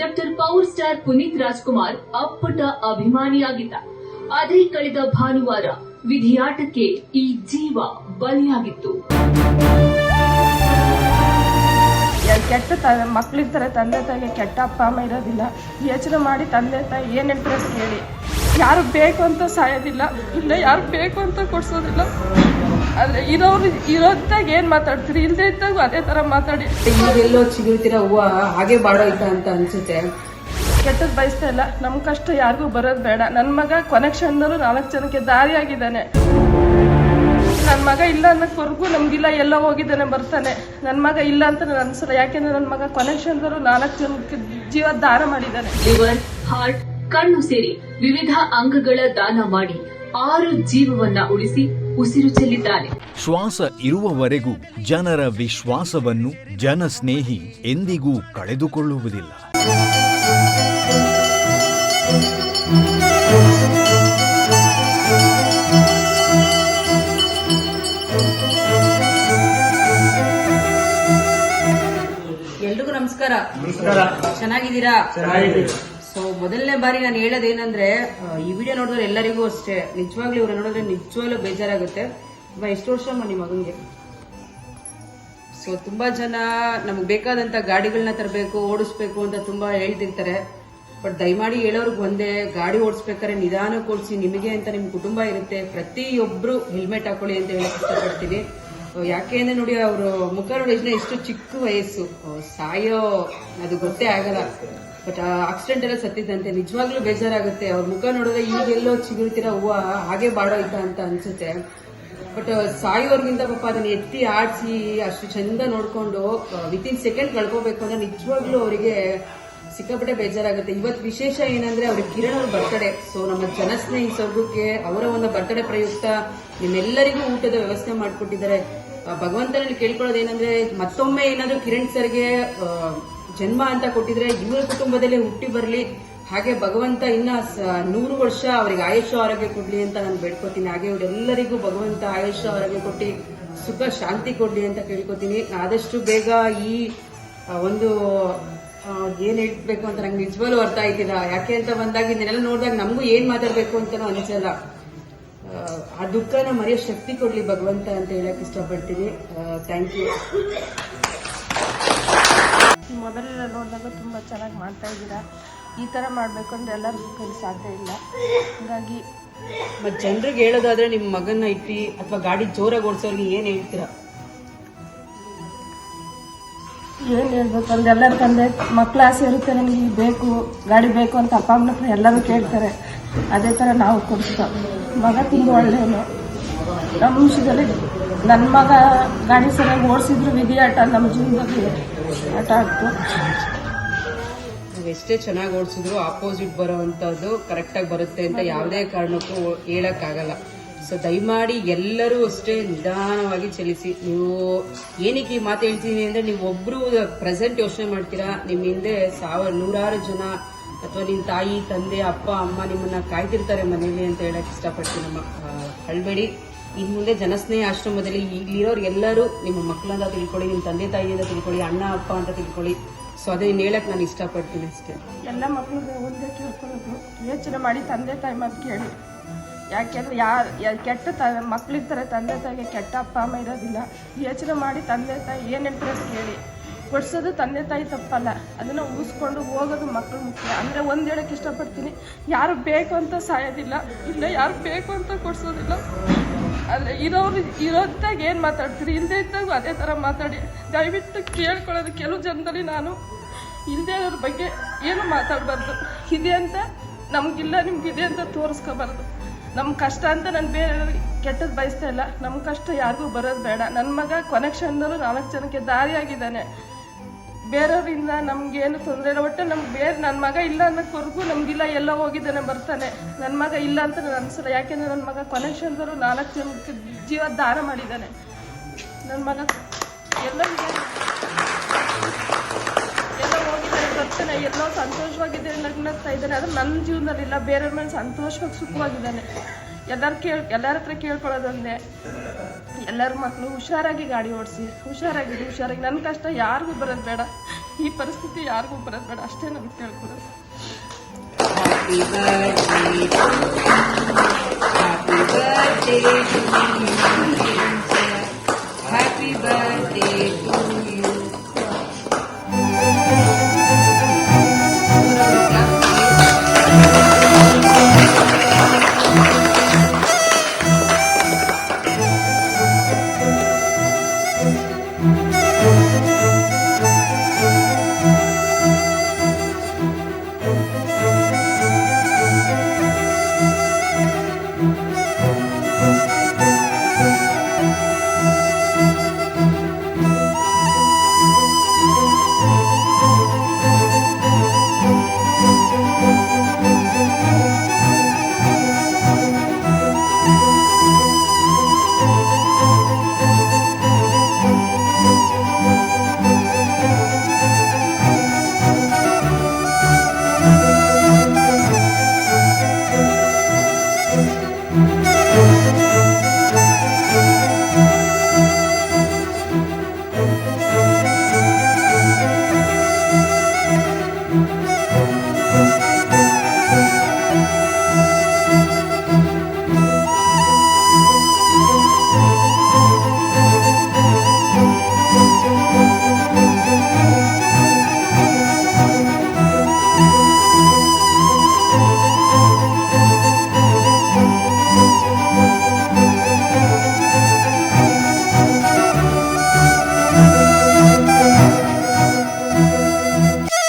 Doctor power star Puneeth Rajkumar ಅಪ್ಪಟ ಅಭಿಮಾನಿಯಾಗಿದ್ದ. ಅದೇ ಕಳೆದ ಭಾನುವಾರ ವಿಧಿಯಾಟಕ್ಕೆ ಈ ಜೀವ ಬಲಿಯಾಗಿತ್ತು. ಕೆಟ್ಟ ಮಕ್ಕಳಿರ್ತಾರೆ ತಂದೆ ತಾಯಿಗೆ ಕೆಟ್ಟ ಅಪ್ಪ ಅಮ್ಮ ಇರೋದಿಲ್ಲ. ಯೋಚನೆ ಮಾಡಿ ತಂದೆ ತಾಯಿ ಏನ್ ಹೇಳ್ತಾರೆ ಹೇಳಿ ಯಾರು ಬೇಕು ಅಂತ ಸಾಯೋದಿಲ್ಲ ಇಲ್ಲ ಯಾರು ಬೇಕು ಅಂತ ಕೊಡ್ಸೋದಿಲ್ಲ. ಆದರೆ ಇರೋರು ಇರೋದಾಗ ಏನು ಮಾತಾಡ್ತೀರಿ? ಇಲ್ಲದೆ ಇದ್ದಾಗ ಅದೇ ಥರ ಮಾತಾಡಿ. ಎಲ್ಲೋ ಚಿಗುರ್ತಿರೋ ಹೂವು ಹಾಗೆ ಬಾಡೋಯ್ತಾ ಅಂತ ಅನ್ಸುತ್ತೆ. ಕೆಟ್ಟದ್ದು ಬಯಸ್ತಾ ಇಲ್ಲ. ನಮ್ಮ ಕಷ್ಟ ಯಾರಿಗೂ ಬರೋದು ಬೇಡ. ನನ್ನ ಮಗ ಕೊನೆಕ್ಷನ್ದಲ್ಲೂ ನಾಲ್ಕು ಜನಕ್ಕೆ ದಾರಿ ಆಗಿದ್ದಾನೆ ನನ್ನ ಮಗ ಇಲ್ಲ ಅನ್ನೋಕ್ವರೆಗೂ ನಮಗಿಲ್ಲ ಎಲ್ಲ ಹೋಗಿದ್ದಾನೆ ಬರ್ತಾನೆ. ನನ್ನ ಮಗ ಇಲ್ಲ ಅಂತ ನಾನು ಅನ್ಸಲ್ಲ. ಯಾಕೆಂದ್ರೆ ನನ್ನ ಮಗ ಕೊನೆಕ್ಷನ್ದಲ್ಲೂ ನಾಲ್ಕು ಜನಕ್ಕೆ ಜೀವ ದಾರ ಮಾಡಿದ್ದಾನೆ. ಹಾರ್ಟ್ ಕಣ್ಣು ಸೇರಿ ವಿವಿಧ ಅಂಗಗಳ ದಾನ ಮಾಡಿ ಆರು ಜೀವವನ್ನ ಉಳಿಸಿ ಉಸಿರು ಚೆಲ್ಲಿದ್ದಾನೆ. ಶ್ವಾಸ ಇರುವವರೆಗೂ ಜನರ ವಿಶ್ವಾಸವನ್ನು ಜನಸ್ನೇಹಿ ಎಂದಿಗೂ ಕಳೆದುಕೊಳ್ಳುವುದಿಲ್ಲ. ಎಲ್ರಿಗೂ ನಮಸ್ಕಾರ. ಚೆನ್ನಾಗಿದ್ದೀರಾ? ಸೊ ಮೊದಲನೇ ಬಾರಿ ನಾನು ಹೇಳೋದೇನಂದ್ರೆ ಈ ವಿಡಿಯೋ ನೋಡಿದ್ರೆ ಎಲ್ಲರಿಗೂ ಅಷ್ಟೇ. ನಿಜವಾಗ್ಲೂ ಇವ್ರು ನೋಡಿದ್ರೆ ನಿಜವಾಗ್ಲೂ ಬೇಜಾರಾಗುತ್ತೆ. ತುಂಬ ಎಷ್ಟು ವರ್ಷ ನಿಮ್ಮ ಮಗನಿಗೆ? ಸೊ ತುಂಬಾ ಜನ ನಮ್ಗೆ ಬೇಕಾದಂತ ಗಾಡಿಗಳನ್ನ ತರಬೇಕು, ಓಡಿಸ್ಬೇಕು ಅಂತ ತುಂಬಾ ಹೇಳ್ತಿರ್ತಾರೆ. ಬಟ್ ದಯಮಾಡಿ ಹೇಳೋರ್ಗೆ ಒಂದೇ, ಗಾಡಿ ಓಡಿಸ್ಬೇಕಾದ್ರೆ ನಿಧಾನ ಓಡಿಸಿ ನಿಮಗೆ ಅಂತ ನಿಮ್ಮ ಕುಟುಂಬ ಇರುತ್ತೆ. ಪ್ರತಿಯೊಬ್ಬರು ಹೆಲ್ಮೆಟ್ ಹಾಕೊಳ್ಳಿ ಅಂತ ಹೇಳಕ್ ಇಷ್ಟಪಡ್ತೀನಿ. ಯಾಕೆ ಅಂದ್ರೆ ನೋಡಿ, ಅವರು ಮುಖ ನೋಡಿ ಎಷ್ಟು ಚಿಕ್ಕ ವಯಸ್ಸು. ಸಾಯೋ, ಅದು ಗೊತ್ತೇ ಆಗಲ್ಲ. ಬಟ್ ಆಕ್ಸಿಡೆಂಟ್ ಎಲ್ಲ ಸತ್ತಿದ್ದಂತೆ. ನಿಜವಾಗ್ಲೂ ಬೇಜಾರಾಗುತ್ತೆ. ಅವ್ರ ಮುಖ ನೋಡಿದ್ರೆ ಈಗೆಲ್ಲೋ ಚಿಗುರ್ತಿರೋ ಹೂವು ಹಾಗೆ ಬಾಡೋಯ್ತಾ ಅಂತ ಅನ್ಸುತ್ತೆ. ಬಟ್ ಸಾಯೋರ್ಗಿಂತ ಪಾಪ ಅದನ್ನ ಎತ್ತಿ ಆಡಿಸಿ, ಅಷ್ಟು ಚಂದ ನೋಡ್ಕೊಂಡು ವಿತಿನ್ ಸೆಕೆಂಡ್ ಕಳ್ಕೋಬೇಕು ಅಂದ್ರೆ ನಿಜವಾಗ್ಲೂ ಅವರಿಗೆ ಸಿಕ್ಕಾಪಟ್ಟೆ ಬೇಜಾರಾಗುತ್ತೆ. ಇವತ್ತು ವಿಶೇಷ ಏನಂದ್ರೆ ಅವ್ರಿಗೆ ಕಿರಣ್ ಅವ್ರ ಬರ್ತಡೆ ಸೊ ನಮ್ಮ ಜನಸ್ನೇಹಿ ಸ್ವರ್ಗಕ್ಕೆ ಅವರ ಒಂದು ಬರ್ತಡೆ ಪ್ರಯುಕ್ತ ನಿಮ್ಮೆಲ್ಲರಿಗೂ ಊಟದ ವ್ಯವಸ್ಥೆ ಮಾಡಿಕೊಟ್ಟಿದ್ದಾರೆ. ಭಗವಂತನಲ್ಲಿ ಕೇಳ್ಕೊಳ್ಳೋದೇನಂದ್ರೆ ಮತ್ತೊಮ್ಮೆ ಏನಾದ್ರು ಕಿರಣ್ ಸರ್ಗೆ ಜನ್ಮ ಅಂತ ಕೊಟ್ಟಿದ್ರೆ ಇವರ ಕುಟುಂಬದಲ್ಲಿ ಹುಟ್ಟಿ ಬರಲಿ. ಹಾಗೆ ಭಗವಂತ ಇನ್ನ ನೂರು ವರ್ಷ ಅವರಿಗೆ ಆಯುಷ ಆರೋಗ್ಯ ಕೊಡ್ಲಿ ಅಂತ ನಾನು ಬೇಡ್ಕೊತೀನಿ. ಹಾಗೆ ಇವರೆಲ್ಲರಿಗೂ ಭಗವಂತ ಆಯುಷ ಆರೋಗ್ಯ ಕೊಟ್ಟು ಸುಖ, ಶಾಂತಿ ಕೊಡ್ಲಿ ಅಂತ ಕೇಳ್ಕೊತೀನಿ. ಆದಷ್ಟು ಬೇಗ ಈ ಒಂದು ಏನು ಹೇಳ್ಬೇಕು ಅಂತ ನಂಗೆ ನಿಜವಾಗ್ಲೂ ಅರ್ಥ ಆಯ್ತಿಲ್ಲ. ಯಾಕೆ ಅಂತ ಬಂದಾಗ ಇದನ್ನೆಲ್ಲ ನೋಡಿದಾಗ ನಮಗೂ ಏನ್ ಮಾತಾಡ್ಬೇಕು ಅಂತಾನು ಅನ್ಸಲ್ಲ. ಆ ದುಃಖನ ಮರೆಯೋ ಶಕ್ತಿ ಕೊಡ್ಲಿ ಭಗವಂತ ಅಂತ ಹೇಳಕ್ ಇಷ್ಟಪಡ್ತೀನಿ. ಥ್ಯಾಂಕ್ ಯು ಮೊದಲೆಲ್ಲ ನೋಡಿದಾಗ ತುಂಬ ಚೆನ್ನಾಗಿ ಮಾಡ್ತಾ ಇದ್ದೀರಾ? ಈ ಥರ ಮಾಡಬೇಕು ಅಂದರೆ ಎಲ್ಲರಿಗೂ ಕೈ ಸಾಧ್ಯ ಇಲ್ಲ. ಹಾಗಾಗಿ ಮತ್ತು ಜನರಿಗೆ ಹೇಳೋದಾದ್ರೆ ನಿಮ್ಮ ಮಗನ ಇಟ್ಟು ಅಥವಾ ಗಾಡಿ ಜೋರಾಗಿ ಓಡಿಸೋರಿಗೆ ಏನು ಹೇಳ್ತೀರಾ? ಏನು ಹೇಳ್ಬೇಕು ಅಂದ್ರೆ ಎಲ್ಲರ ತಂದೆ ಮಕ್ಕಳ ಆಸೆ ಇರುತ್ತೆ ನಮಗೆ ಬೇಕು ಗಾಡಿ ಬೇಕು ಅಂತ ಅಪ್ಪ ಅಮ್ಮನ ಹತ್ರ ಎಲ್ಲರೂ ಕೇಳ್ತಾರೆ. ಅದೇ ಥರ ನಾವು ಕೊಡ್ತೀವಿ. ಮಗ ತುಂಬ ಒಳ್ಳೆಯ ನಮ್ಮ ವಿಷಯದಲ್ಲಿ ನನ್ನ ಮಗ ಗಾಡಿ ಓಡಿಸಿದ್ರು ವಿಧಿ ಆಟ, ನಮ್ಮ ಜೀವನದಲ್ಲಿ ಆಟ ಆಡ್ತು ಎಷ್ಟೇ ಚೆನ್ನಾಗಿ ಓಡಿಸಿದ್ರು ಆಪೋಸಿಟ್ ಬರೋವಂಥದ್ದು ಕರೆಕ್ಟಾಗಿ ಬರುತ್ತೆ ಅಂತ ಯಾವುದೇ ಕಾರಣಕ್ಕೂ ಹೇಳೋಕ್ಕಾಗಲ್ಲ. ಸೊ ದಯಮಾಡಿ ಎಲ್ಲರೂ ಅಷ್ಟೇ ನಿಧಾನವಾಗಿ ಚಲಿಸಿ. ನೀವು ಏನಕ್ಕೆ ಈ ಮಾತು ಹೇಳ್ತೀನಿ ಅಂದ್ರೆ ನೀವು ಒಬ್ರು ಪ್ರೆಸೆಂಟ್ ಯೋಚನೆ ಮಾಡ್ತೀರಾ? ನಿಮ್ಮ ಹಿಂದೆ ಸಾವಿರ ನೂರಾರು ಜನ ಅಥವಾ ನಿಮ್ಮ ತಾಯಿ, ತಂದೆ, ಅಪ್ಪ, ಅಮ್ಮ ನಿಮ್ಮನ್ನ ಕಾಯ್ತಿರ್ತಾರೆ ಮನೇಲಿ ಅಂತ ಹೇಳಕ್ಕೆ ಇಷ್ಟಪಡ್ತೀನಿ ನಮ್ಮ ಅಳ್ಬೇಡಿ ಇನ್ ಮುಂದೆ ಜನಸ್ನೇಹ ಆಶ್ರಮದಲ್ಲಿ ಇಲ್ಲಿರೋರು ಎಲ್ಲರೂ ನಿಮ್ಮ ಮಕ್ಕಳಂತ ತಿಳ್ಕೊಳ್ಳಿ ನಿಮ್ಮ ತಂದೆ ತಾಯಿಯಿಂದ ತಿಳ್ಕೊಳ್ಳಿ, ಅಣ್ಣ, ಅಪ್ಪ ಅಂತ ತಿಳ್ಕೊಳ್ಳಿ. ಸೊ ಅದನ್ನ ಹೇಳಕ್ ನಾನು ಇಷ್ಟಪಡ್ತೀನಿ ಅಷ್ಟೇ. ಎಲ್ಲ ಮಕ್ಕಳು ಒಂದೇ ಕೇಳ್ಕೊಳ್ಳೋದು ಯೋಚನೆ ಮಾಡಿ ತಂದೆ ತಾಯಿ ಮಾತು ಕೇಳಿ. ಯಾಕೆಂದ್ರೆ ಯಾರು ಕೆಟ್ಟ ತ, ಮಕ್ಳಿರ್ತಾರೆ ತಂದೆ ತಾಯಿಗೆ ಕೆಟ್ಟ ಅಪ್ಪ, ಅಮ್ಮ ಇರೋದಿಲ್ಲ. ಯೋಚನೆ ಮಾಡಿ ತಂದೆ ತಾಯಿ ಏನು ಅಂತ ಕೇಳಿ. ಕೊಡ್ಸೋದು ತಂದೆ ತಾಯಿ ತಪ್ಪಲ್ಲ. ಅದನ್ನು ಉಳಿಸ್ಕೊಂಡು ಹೋಗೋದು ಮಕ್ಕಳು ಮುಖ್ಯ. ಅಂದರೆ ಒಂದು ಹೇಳಕ್ಕೆ ಇಷ್ಟಪಡ್ತೀನಿ, ಯಾರು ಬೇಕು ಅಂತ ಸಾಯೋದಿಲ್ಲ, ಇಲ್ಲ ಯಾರು ಬೇಕು ಅಂತ ಕೊಡ್ಸೋದಿಲ್ಲ. ಆದರೆ ಇರೋರು ಇರೋದಾಗ ಏನು ಮಾತಾಡ್ತೀರಿ? ಇಲ್ಲದೇ ಇದ್ದಾಗ ಅದೇ ಥರ ಮಾತಾಡಿ. ದಯವಿಟ್ಟು ಕೇಳ್ಕೊಳ್ಳೋದು ಕೆಲವು ಜನದಲ್ಲಿ ನಾನು. ಇಲ್ಲದೇ ಇರೋರ ಬಗ್ಗೆ ಏನು ಮಾತಾಡಬಾರ್ದು. ಇದೆ ಅಂತ ನಮಗಿಲ್ಲ, ನಿಮ್ಗಿದೆ ಅಂತ ತೋರಿಸ್ಕೋಬಾರ್ದು. ನಮ್ಮ ಕಷ್ಟ ಅಂತ ನಾನು ಬೇರೆ ಕೆಟ್ಟದ್ದು ಬಯಸ್ತಾ ಇಲ್ಲ. ನಮ್ಮ ಕಷ್ಟ ಯಾರಿಗೂ ಬರೋದು ಬೇಡ. ನನ್ನ ಮಗ ಕೊನೆಕ್ಷನ್ದಲ್ಲೂ ನಾಲ್ಕು ಜನಕ್ಕೆ ದಾರಿಯಾಗಿದ್ದಾನೆ. ಬೇರೆಯವರಿಂದ ನಮಗೇನು ತೊಂದರೆ ಇಲ್ಲ. ಒಟ್ಟು ನಮ್ಗೆ ಬೇರೆ ನನ್ನ ಮಗ ಇಲ್ಲ ಅನ್ನೋಕ್ವರೆಗೂ ನಮಗಿಲ್ಲ, ಎಲ್ಲ ಹೋಗಿದ್ದಾನೆ, ಬರ್ತಾನೆ. ನನ್ನ ಮಗ ಇಲ್ಲ ಅಂತ ನಾನು ಅನಿಸಲ್ಲ. ಯಾಕೆಂದ್ರೆ ನನ್ನ ಮಗ ಕೊನೆಕ್ಷನ್ದವರು ನಾಲ್ಕು ಜನಕ್ಕೆ ಜೀವ ದಾನ ಮಾಡಿದ್ದಾನೆ. ನನ್ನ ಮಗ ಎಲ್ಲ ಎಲ್ಲ ಹೋಗಿದ್ದಾನೆ, ಬರ್ತಾನೆ. ಎಲ್ಲೋ ಸಂತೋಷವಾಗಿದ್ದಾನೆ ನಗ್ನಾಗ್ತಾ ಇದ್ದಾನೆ. ಆದ್ರೆ ನನ್ನ ಜೀವನದಲ್ಲಿಲ್ಲ ಬೇರೆಯವ್ರ ಮೇಲೆ ಸಂತೋಷವಾಗಿ ಸುಖವಾಗಿದ್ದಾನೆ. ಎಲ್ಲರ ಕೇಳ, ಎಲ್ಲರ ಹತ್ರ ಕೇಳ್ಕೊಳ್ಳೋದೊಂದೇ ಎಲ್ಲರ ಮಕ್ಕಳು ಹುಷಾರಾಗಿ ಗಾಡಿ ಓಡಿಸಿ, ಹುಷಾರಾಗಿ ಹುಷಾರಾಗಿ. ನನ್ನ ಕಷ್ಟ ಯಾರಿಗೂ ಬರೋದು ಬೇಡ. ಈ ಪರಿಸ್ಥಿತಿ ಯಾರಿಗೂ ಬರೋದು ಬೇಡ. ಅಷ್ಟೇ ನಮ್ಗೆ ಕೇಳ್ಕೊಳ್ಳೋದು.